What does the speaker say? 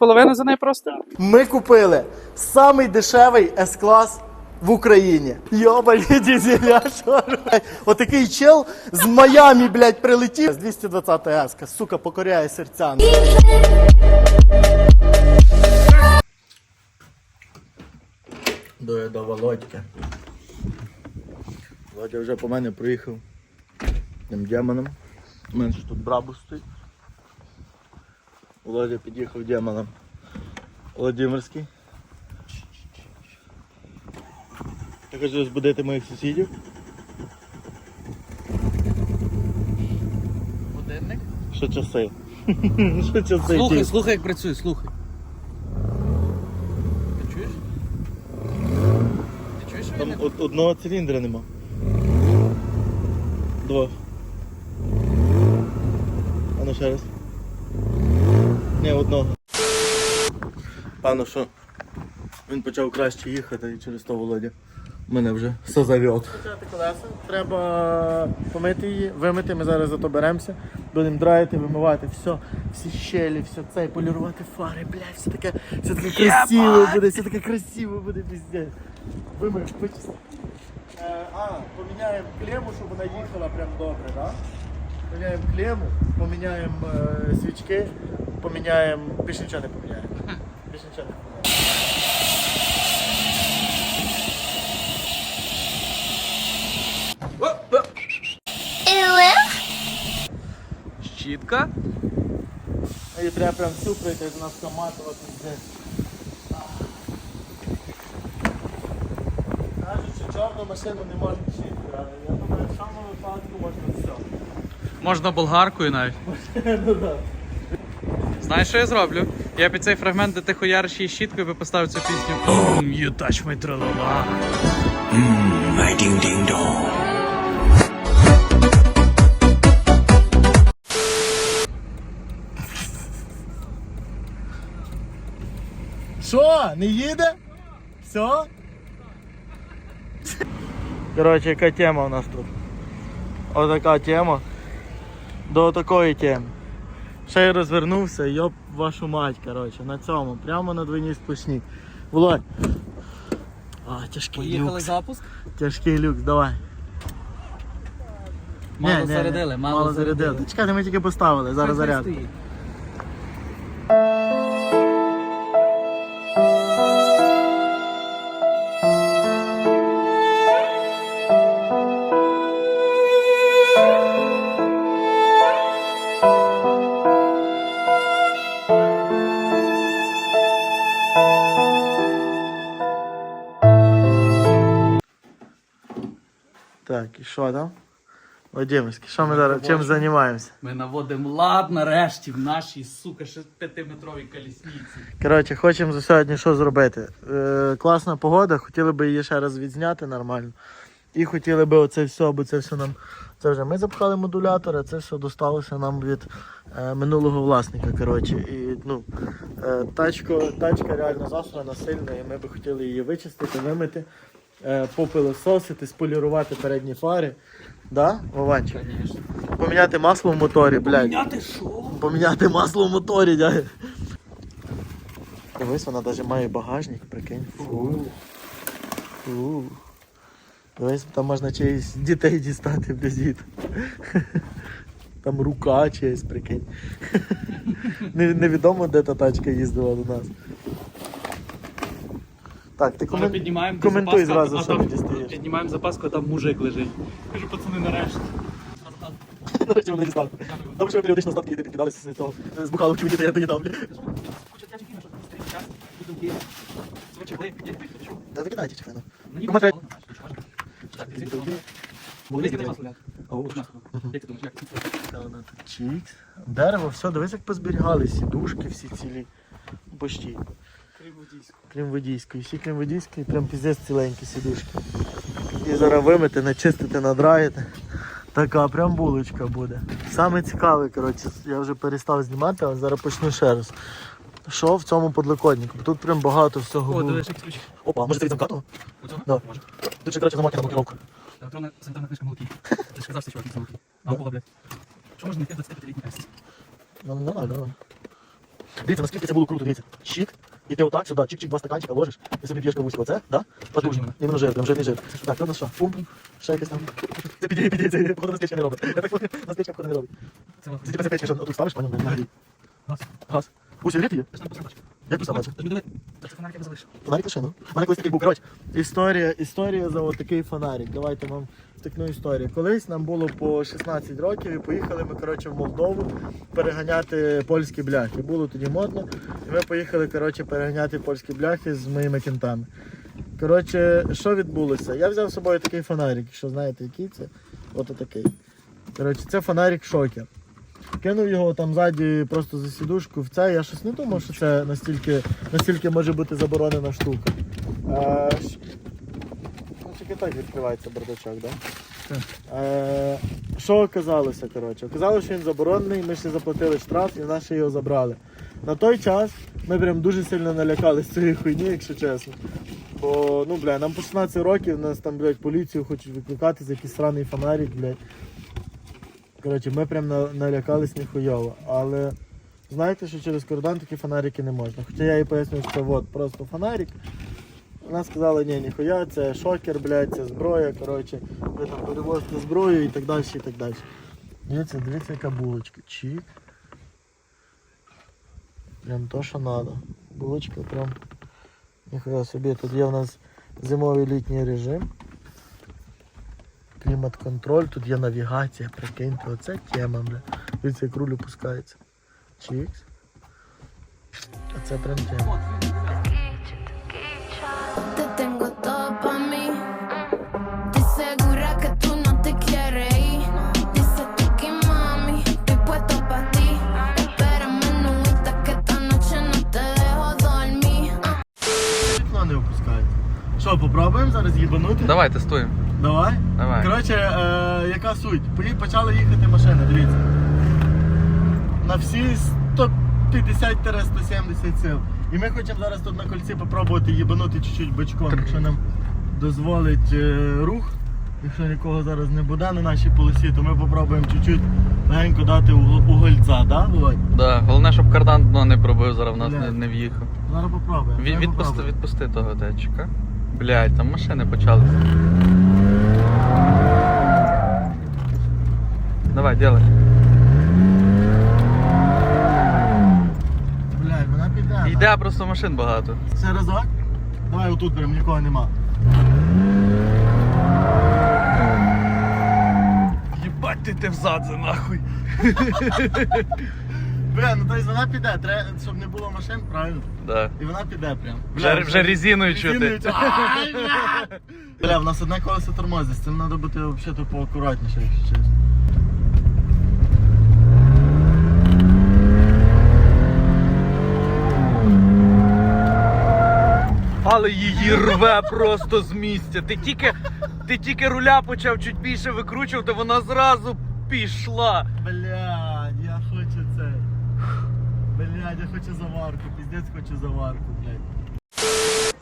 2,5 за неї просто? Ми купили самий дешевий С-клас в Україні. Йобані дізеля, що? Отакий чел з Майамі, блядь, прилетів. З 220 С, сука, покоряє серця. До, до Володьки. Володя вже по мене приїхав тим демоном. У мене ж тут брабус стоїть. Володя під'їхав демоном. Володимирський. Я хочу розбудити моїх сусідів. Годинник. Що часи? Що часи? Слухай, ті? слухай, як працює, слухай. Ти чуєш? Ти чуєш, що Там він? од- одного циліндра нема. Два. А ну ще раз. Ні, одного. Певно, що він почав краще їхати і через то Володя. Мене вже все завів. Почати колеса, треба помити її, вимити, ми зараз за то беремося. Будемо драїти, вимивати все, всі щелі, все це, і полірувати фари, блядь, все таке, все таке красиво буде, все таке красиво буде піздець. Вимив, почисти. Е, а, поміняємо клему, щоб вона їхала прям добре, да? Поміняємо клему, поміняємо е, свічки, поміняємо. Більше нічого не поміняємо. Більше нічого не поміняємо. Щітка. Її треба прям всю пройти, як вона скоматувати здесь. Кажуть, що чорну машину не можна чистити, але я думаю, в самому випадку можна все. Можна болгаркою навіть. Ну да. Знаєш, що я зроблю? Я під цей фрагмент, де ти хуяриш її щіткою, би поставив цю пісню. Mm, you touch my tralala. My ding ding dong. Що, не їде? Все? Коротше, яка тема у нас тут? Отака тема. До такої теми. Ще я розвернувся, йоп вашу мать, коротше, на цьому, прямо на двойній сплошні. Володь. А, тяжкий Поїхали люкс. запуск. Тяжкий люкс, давай. Мало не, зарядили, мало, зарядили. Чекайте, ми тільки поставили, зараз Хай заряд. Так, і що там? Владимирський, що ми зараз чим займаємося? Ми наводимо лад нарешті в нашій, сука, ще п'ятиметровій колісниці. Коротше, хочемо за сьогодні що зробити. Е, класна погода, хотіли би її ще раз відзняти нормально. І хотіли би оце все, бо це все нам. Це вже ми запхали модулятор, а це все досталося нам від е, минулого власника. Коротше. І, ну, е, тачко, тачка реально засрана сильно, і ми би хотіли її вичистити, вимити, попилососити, сполірувати передні фари. Да, Вованчик? Звісно. Поміняти масло в моторі, блядь. Поміняти що? Поміняти масло в моторі, дядя. Дивись, вона навіть має багажник, прикинь. Фу. Фу. Дивись, там можна чиїсь дітей дістати без діт. Там рука чиясь, прикинь. Невідомо, де та тачка їздила до нас. Так, ти комен... піднімаємо коментуй запаску, зразу, а що там дістаєш. Піднімаємо запаску, а там мужик лежить. Кажу, пацани, нарешті. Нарешті вони дістали. Тому що періодично статки їди підкидалися з того. З бухалок чудіти, я доїдав. Та викидайте чехану. Чікс. Дерево, все, дивись, як позберігали сідушки всі цілі. Почти. Крім водійської. Всі крім водійської, прям піздець ціленькі сідушки. І зараз вимити, начистити, надраїти. Така прям булочка буде. Саме цікаве, коротше, я вже перестав знімати, але зараз почну ще раз. Що в цьому подлокотнику? Тут прям багато всього. О, дивись, ключ. Опа, може це від замкату? Оцього? Да. Може. Тут ще, коротше, замок на блокировку. Електронна санітарна книжка молоки. Ти ж казав, що чувак не А була, блядь. Що можна знайти в 25-літній касі? Ну, нормально, нормально. Дивіться, наскільки це було круто, дивіться. Чик, і ти отак сюди, чик-чик, два стаканчика ложиш, і собі п'єш кавуську. Оце, да? Потужно. І воно жир, прям жирний жир. Так, то у нас що? Пум, ще якесь там. Це підійде, підійде, це походу на спичка не робить. Я так понял, на спичка походу не робить. Це типа це печка, що отут ставиш, понял, на грі. Газ. Газ. Ось сигарети є? Як писав бачу? Фонарик лише, ну. У мене колись такий був, коротше. Історія, історія за отакий фонарик. Давайте вам втикну історію. Колись нам було по 16 років і поїхали ми, коротше, в Молдову переганяти польські бляхи. Було тоді модно. І ми поїхали, коротше, переганяти польські бляхи з моїми кінтами. Коротше, що відбулося? Я взяв з собою такий фонарик, що знаєте, який це? Ото такий. Коротше, це фонарик шокер. Кинув його там ззаді просто за сідушку в це. Я щось не думав, що це настільки, настільки може бути заборонена штука. Тільки так відкривається бардачок, так? Да? Е, що оказалося, коротше? Оказалося, що він заборонений, ми ще заплатили штраф і наші його забрали. На той час ми прям дуже сильно налякались цієї хуйні, якщо чесно. Бо, ну, бля, нам по 16 років, нас там, блядь, поліцію хочуть викликати за якийсь сраний фонарик, блядь. Коротше, ми прям налякались ніхуйово. Але знаєте, що через кордон такі фонарики не можна. Хоча я їй поясню, що це от просто фонарик. Вона сказала, ні, ніхуя, це шокер, блядь, це зброя, коротше, ви там перевозите зброю і так далі, і так далі. Дивіться, дивіться, яка булочка. Чик. Прям то, що треба. Булочка прям. Ніхуя собі. Тут є у нас зимовий літній режим. Клімат-контроль, тут є навігація, прикиньте, оце тема, бля. Дивіться, як руль опускається. Чікс. А це прям тема. Їбанути? Давай, тестуємо. Давай. Давай. Коротше, е, яка суть? Почали їхати машини, дивіться. На всі 150-170 сил. І ми хочемо зараз тут на кольці попробувати їбанути чуть-чуть бочком, якщо нам дозволить е, рух. Якщо нікого зараз не буде на нашій полосі, то ми попробуємо чуть-чуть легенько дати угол- угольця, да, Володь? Да, головне, щоб кардан дно не пробив, зараз в нас не, не в'їхав. Зараз попробуємо. Від, зараз відпусти, попробуємо. відпусти того датчика. Блять, там машини почалися. Давай, делай. Блядь, вона піде. Йде, просто машин багато. Ще разок? Давай отут прям нікого нема. Єбать ти ти взад за нахуй. Бля, ну тобто вона піде, треба, щоб не було машин, правильно? Да. І вона піде прям. Вже, вже резиною чути. Ай, бля! Бля, в нас одне колесо тормозить, з цим треба бути взагалі поакуратніше, якщо чесно. Але її рве просто з місця. Ти тільки, ти тільки руля почав чуть більше викручувати, вона зразу пішла. Блядь, я хочу це. Хочу заварку, піздець хочу заварку, блядь.